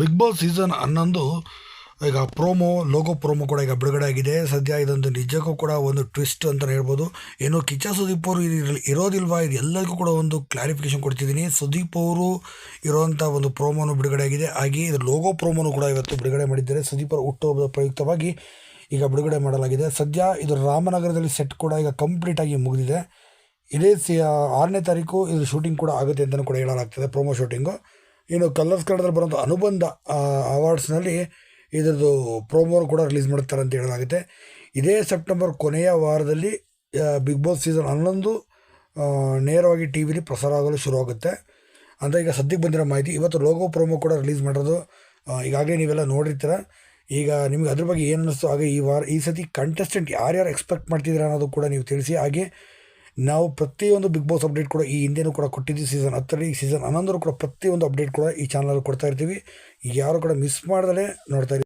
Big boss season ಹನ್ನೊಂದು, ಈಗ promo logo promo ಕೂಡ ಈಗ ಬಿಡುಗಡೆ ಆಗಿದೆ. ಸದ್ಯ ಇದೊಂದು ನಿಜಕ್ಕೂ ಕೂಡ ಒಂದು ಟ್ವಿಸ್ಟ್ ಅಂತಲೇ ಹೇಳ್ಬೋದು. ಏನು ಕಿಚ್ಚ ಸುದೀಪ್ ಅವರು ಇರೋದಿಲ್ವಾ? ಇದು ಎಲ್ಲರಿಗೂ ಕೂಡ ಒಂದು ಕ್ಲಾರಿಫಿಕೇಶನ್ ಕೊಡ್ತಿದ್ದೀನಿ. ಸುದೀಪ್ ಅವರು ಇರೋವಂಥ ಒಂದು ಪ್ರೋಮೋನು ಬಿಡುಗಡೆ ಆಗಿದೆ. ಹಾಗೆ ಇದು ಲೋಗೋ ಪ್ರೋಮೋನು ಕೂಡ ಇವತ್ತು ಬಿಡುಗಡೆ ಮಾಡಿದ್ದಾರೆ. ಸುದೀಪ್ ಅವರ ಹುಟ್ಟುಹಬ್ಬದ ಪ್ರಯುಕ್ತವಾಗಿ ಈಗ ಬಿಡುಗಡೆ ಮಾಡಲಾಗಿದೆ. ಸದ್ಯ ಇದು ರಾಮನಗರದಲ್ಲಿ ಸೆಟ್ ಕೂಡ ಈಗ ಕಂಪ್ಲೀಟಾಗಿ ಮುಗಿದಿದೆ. ಇದೇ ಸಿ, ಆರನೇ ತಾರೀಕು ಇದು ಶೂಟಿಂಗ್ ಕೂಡ ಆಗುತ್ತೆ ಅಂತಲೂ ಕೂಡ ಹೇಳಲಾಗ್ತದೆ ಪ್ರೋಮೋ ಶೂಟಿಂಗು ಇನ್ನು ಕಲರ್ಸ್ ಕನ್ನಡದಲ್ಲಿ ಬರೋಂಥ ಅನುಬಂಧ ಅವಾರ್ಡ್ಸ್ನಲ್ಲಿ ಇದರದ್ದು ಪ್ರೋಮೋ ಕೂಡ ರಿಲೀಸ್ ಮಾಡ್ತಾರೆ ಅಂತ ಹೇಳಲಾಗುತ್ತೆ. ಇದೇ ಸೆಪ್ಟೆಂಬರ್ ಕೊನೆಯ ವಾರದಲ್ಲಿ ಬಿಗ್ ಬಾಸ್ ಸೀಸನ್ ಹನ್ನೊಂದು ನೇರವಾಗಿ ಟಿ ವಿಲಿ ಪ್ರಸಾರ ಆಗಲು ಶುರುವಾಗುತ್ತೆ ಅಂತ ಈಗ ಸದ್ಯಕ್ಕೆ ಬಂದಿರೋ ಮಾಹಿತಿ, ಇವತ್ತು ಲೋಗೋ ಪ್ರೋಮೋ ಕೂಡ ರಿಲೀಸ್ ಮಾಡೋದು ಈಗಾಗಲೇ ನೀವೆಲ್ಲ ನೋಡಿರ್ತೀರ. ಈಗ ನಿಮಗೆ ಅದ್ರ ಬಗ್ಗೆ ಏನು ಅನ್ನಿಸ್ತು ಹಾಗೆ ಈ ವಾರ, ಈ ಸತಿ ಕಂಟೆಸ್ಟೆಂಟ್ ಯಾರ್ಯಾರು ಎಕ್ಸ್ಪೆಕ್ಟ್ ಮಾಡ್ತಿದ್ದೀರ ಅನ್ನೋದು ಕೂಡ ನೀವು ತಿಳಿಸಿ. ಹಾಗೆ ನಾವು ಪ್ರತಿಯೊಂದು ಬಿಗ್ ಬಾಸ್ ಅಪ್ಡೇಟ್ ಕೂಡ ಈ ಹಿಂದೆನೂ ಕೂಡ ಕೊಟ್ಟಿದ್ದೀವಿ ಸೀಸನ್ ಹತ್ತರಲ್ಲಿ ಸೀಸನ್ ಹನ್ನೊಂದರೂ ಕೂಡ ಪ್ರತಿಯೊಂದು ಅಪ್ಡೇಟ್ ಕೂಡ ಈ ಚಾನಲಲ್ಲಿ ಕೊಡ್ತಾ ಇರ್ತೀವಿ. ಯಾರು ಕೂಡ ಮಿಸ್ ಮಾಡದೇ ನೋಡ್ತಾ